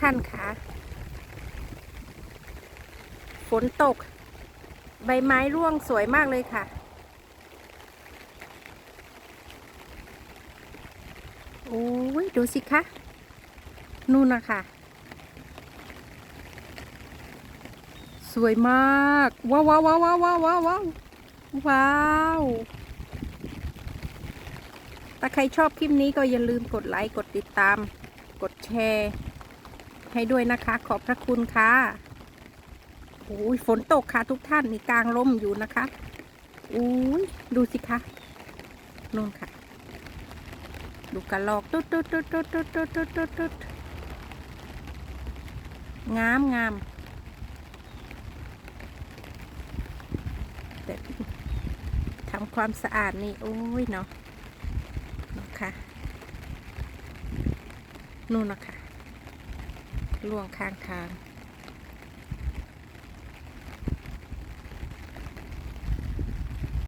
ท่านคะฝนตก ใบไม้ร่วงสวยมากเลยค่ะ โอ้ย ดูสิคะ นู่นนะคะ สวยมาก ว้าวว้าวว้าวว้าวว้าวว้าวว้าวถ้าใครชอบคลิปนี้ก็อย่าลืมกดไลค์ กดติดตาม กดแชร์ ให้ด้วยนะคะ ขอบพระคุณค่ะโอ้ยฝนตกค่ะทุกท่านนี่กลางร่มอยู่นะคะอุ้ยดูสิคะนู่นค่ะ ดูกระลอกตุ๊ดตุ๊ดตุ๊ดตุ๊ดตุ๊ดตุ๊ดตุ๊ดตุ๊ดตุ๊ดงามงามแต่ทำความสะอาดนี่โอ้ยเนาะนะคะนู่นนะคะ ล่วงข้างทาง